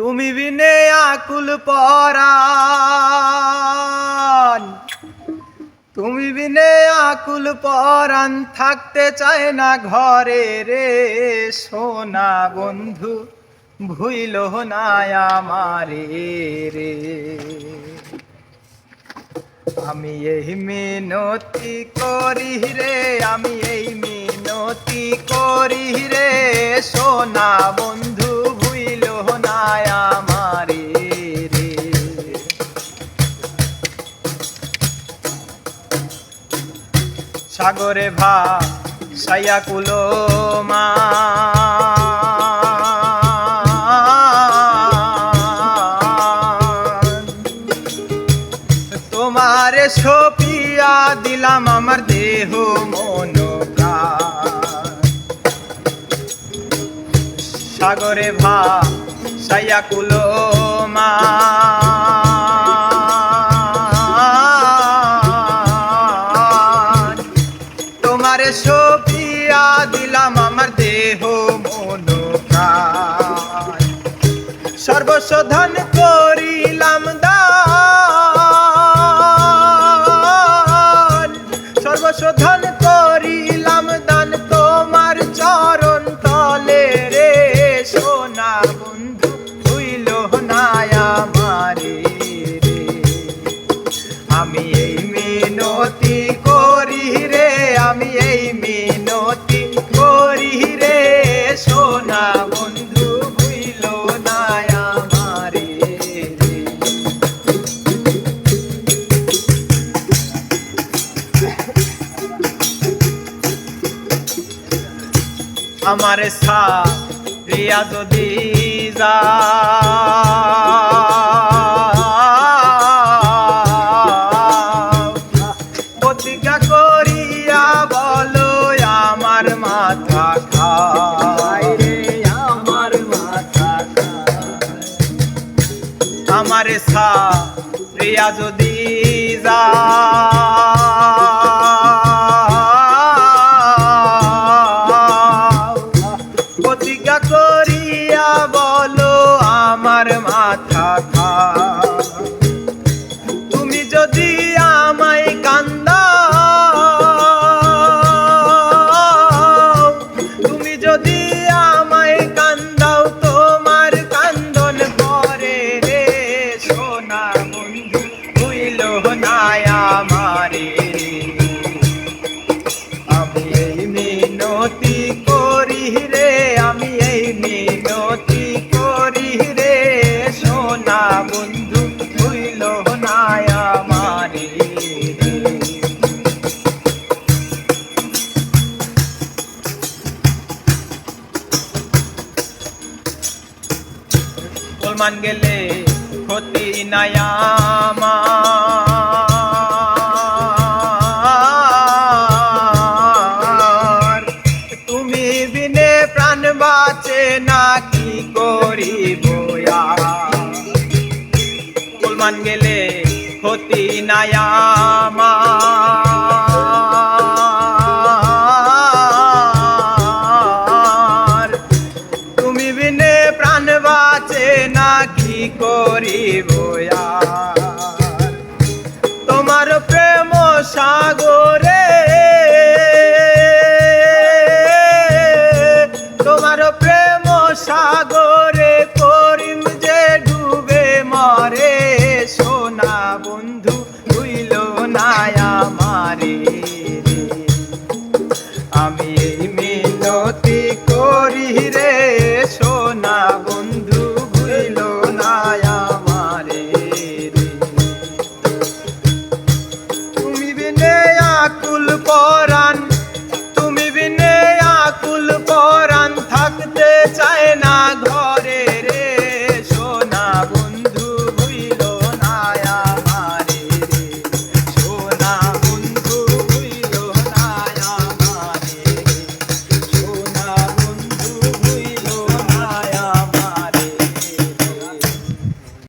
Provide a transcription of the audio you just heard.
তুমি বিনে আকুল পরাণ। তুমি বিনে আকুল পরাণ থাকতে চায় না ঘরে রে সোনা বন্ধু, ভুইল না আমারে রে। আমি এই মিনতি করি রে, আমি এই মিনতি করি রে, সোনা বন্ধু। সাগরে ভা সাইয়া কুলো মা। তোমারে সপিয়া দিলাম আমার দেহ মন সাগরে ভা সাইয়া কুলো মা। সর্বস্ব আমার সা রিয়া যদি যা প্রতিজ্ঞা করিয়া বলো আমার মাথা খায় আমার মাথা আমার সা রিয়া যদি যা যদি ওলমান গেলে ক্ষতি নাই আমার। বাঁচে না কি করিব ওলমান গেলে ক্ষতি নাই আমার। কি করিব? তোমার প্রেম সাগরে, তোমার প্রেম সাগরে করিম যে ডুবে মরে, সোনা বন্ধু হইল না আমারে আমি মিনতি করি রে পরাণ